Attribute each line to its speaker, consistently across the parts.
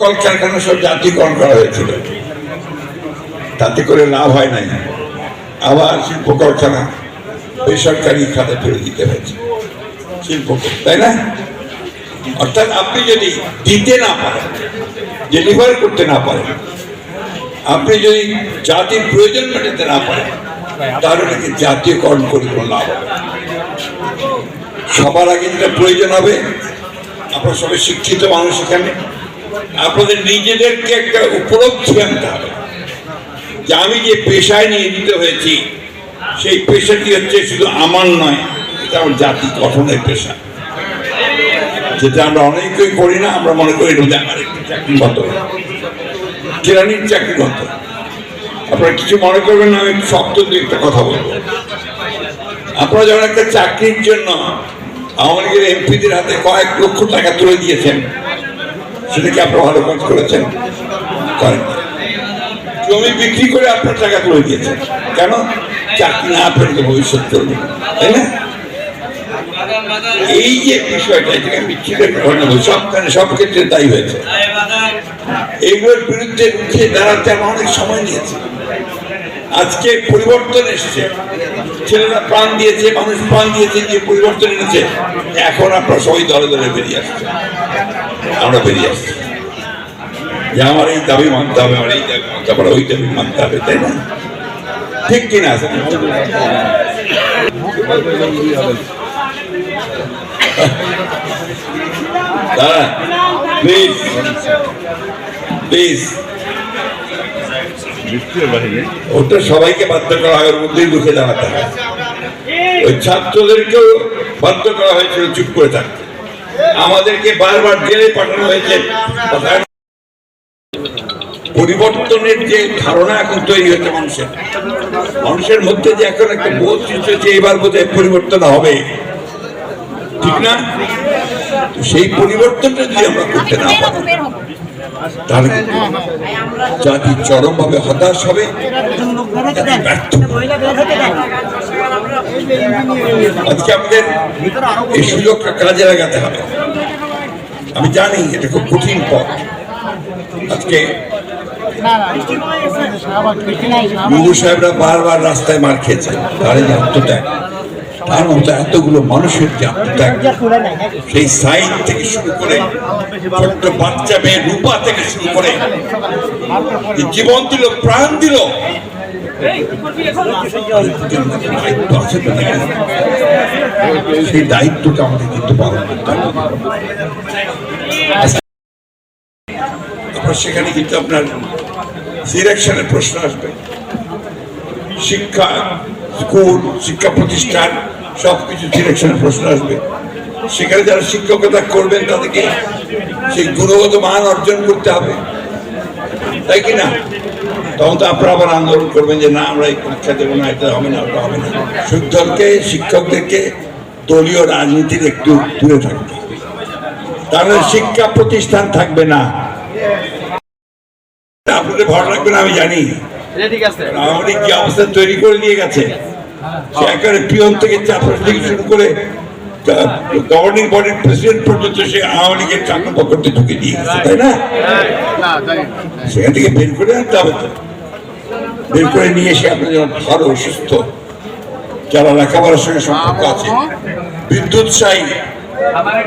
Speaker 1: কলকারখানা সব জাতীয়করণ করা হয়েছিল। তাতে করে লাভ হয় নাই। আবার শিল্প কারখানা বেসরকারি খাতে ফেলে দিতে হয়েছে। শিল্পকে তাই না? অর্থাৎ আপনি যদি দিতে না পারেন ডেলিভার করতে না পারেন, আপনি যদি জাতির প্রয়োজন মেটাতে না পারেন তাহলে নাকি জাতীয়করণ করে কোনো লাভ হবে সবার আগে যেটা প্রয়োজন হবে আপনার সবাই শিক্ষিত মানুষ এখানে। আপনাদের নিজেদেরকে একটা উপলব্ধি আনতে হবে। যে আমি যে পেশায় নিয়োজিত হয়েছি, সেই পেশাটি হচ্ছে শুধু আমার নয়, এটা আমার জাতি গঠনের পেশা। যেটা আমরা অনেকেই করি না, আমরা মনে করি এটা আমার একটি চাকরির মতো কেরানির চাকরির মতো আপনারা কিছু মনে করবেন না, আমি শক্ত দিয়ে একটা কথা বলব। আপনারা যখন একটা চাকরির জন্য আওয়ামী লীগের এমপিদের হাতে কয়েক লক্ষ টাকা তুলে দিয়েছেন সেটা কি আপনারা ভালো কাজ করেছেন, করেন। জমি বিক্রি করে আপনার টাকা তুলে দিয়েছেন। কেন? চাকরি না পেলে ভবিষ্যৎ চলবে তাই না? এই যে বিষয়টা এটাকে বিচ্ছিন্ন সবখানে সব ক্ষেত্রে হয়েছে। এইগুলোর বিরুদ্ধে অনেক সময় নিয়েছে। আজকে পরিবর্তন ছেলেরা প্রাণ দিয়েছে, মানুষ প্রাণ দিয়েছে যে পরিবর্তন এখন আপনার সবাই দলে দলে বেরিয়ে আসছে আমরা বেরিয়ে আসছি যে আমার এই দাবি মানতে হবে আমার এই দাবি মানতে হবে ওই দাবি মানতে হবে তাই না? ঠিক কিনা আছে? দাঁড়া প্লিজ প্লিজ ওটা সবাইকে বাধ্য করা হয় ওর মধ্যেই ঢুকে দাঁড়াতে হয়। ওই ছাত্রদেরকেও বাধ্য করা হয়েছিল চুপ করে থাকতে। আমাদেরকে বারবার জেলে পাঠানো হয়েছে। পরিবর্তনের যে ধারণা এখন তৈরি হয়েছে মানুষের। মানুষের মধ্যে যে এখন একটা বোধ সৃষ্টি হচ্ছে, এবার বোধহয় পরিবর্তন হবে। ঠিক না? সেই পরিবর্তনটা যদি আমরা করতে না পারি জাতি চরমভাবে হতাশ হবে। আজকে আমাদের এই সুযোগটা কাজে লাগাতে হবে। আমি জানি এটা খুব কঠিন পথ। আজকে মুগু সাহেবরা বারবার রাস্তায় মার খেয়েছে তার এই আত্মত্যাগ। তার মতো এতগুলো মানুষের যে আত্মত্যাগ, সেই সাইন থেকে শুরু করে ছোট্ট বাচ্চা মেয়ে রূপা থেকে শুরু করে জীবন দিল, প্রাণ দিল সেই দায়িত্বটা আমাদের কিন্তু পালন করতে হবে। সেখানে কিন্তু আপনার সিলেকশনের প্রশ্ন আসবে। শিক্ষা, স্কুল, শিক্ষা প্রতিষ্ঠান সব কিছু সিলেকশনের প্রশ্ন আসবে। সেখানে যারা শিক্ষকতা করবেন তাদেরকে সেই গুণগত মান অর্জন করতে হবে। তাই কি না? তখন তো আপনারা আবার আন্দোলন করবেন যে না আমরা এই পরীক্ষা দেবো না এটা হবে না ওটা হবে না। শিক্ষককে শিক্ষকদেরকে দলীয় রাজনীতির একটু দূরে থাকবে তাহলে শিক্ষা প্রতিষ্ঠান থাকবে না। আপনাদের ভর লাগবে না আমি জানি। লীগ যে অবস্থা তৈরি করে নিয়ে গেছে? সে একেবারে পিয়ন থেকে চাপড় থেকে শুরু করে গভর্নিং বডির প্রেসিডেন্ট পর্যন্ত সে আওয়ামী লীগের চাকর পকড়তে ঢুকে দিয়ে গেছে তাই না? সেখান থেকে বের করে আনতে হবে তো। বের করে নিয়ে এসে আপনি যেন ভালো সুস্থ যারা লেখাপড়ার সঙ্গে সম্পর্ক আছে বিদ্যুৎ চাই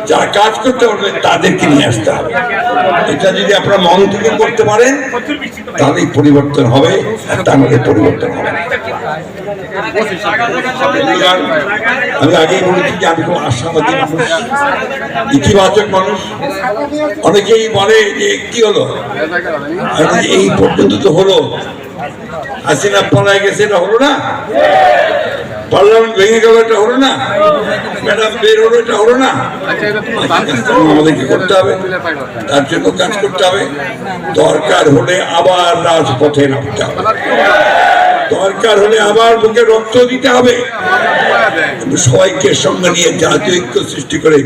Speaker 1: যারা কাজ করতে পারবে তাদেরকে নিয়ে আসতে হবে। এটা যদি আপনারা মন থেকে করতে পারেন তাহলেই পরিবর্তন হবে আর তা নাহলে পরিবর্তন হবে আমি আগেই বলেছি যে আমি খুব আশাবাদী মানুষ, ইতিবাচক মানুষ। অনেকেই বলে যে, কি হলো? এই পর্যন্ত তো হলো। হাসিনা পলায় গেছে, এটা হলো না? পার্লামেন্ট ভেঙে গেল, এটা হলো না? ম্যাডাম বের হলো, এটা হলো না? আমাদেরকে করতে হবে? তার জন্য কাজ করতে হবে। দরকার হলে আবার রাজপথে নামতে হবে। দরকার হলে আবার বুকে রক্ত দিতে হবে। সবাইকে সঙ্গে নিয়ে জাতীয় ঐক্য সৃষ্টি করে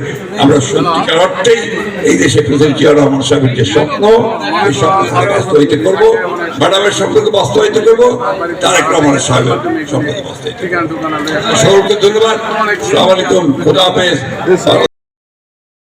Speaker 1: আমরা সত্যিকার অর্থেই এই দেশে প্রেসিডেন্ট জিয়া রহমান সাহেবের যে স্বপ্ন, এই স্বপ্নকে বাস্তবায়িত করব। ম্যাডামের স্বপ্নকে বাস্তবায়িত করব। তারেক রহমানের সাহেবের স্বপ্নকে বাস্তবায়িত। সকলকে ধন্যবাদ। সালাম আলাইকুম। খোদা হাফেজ।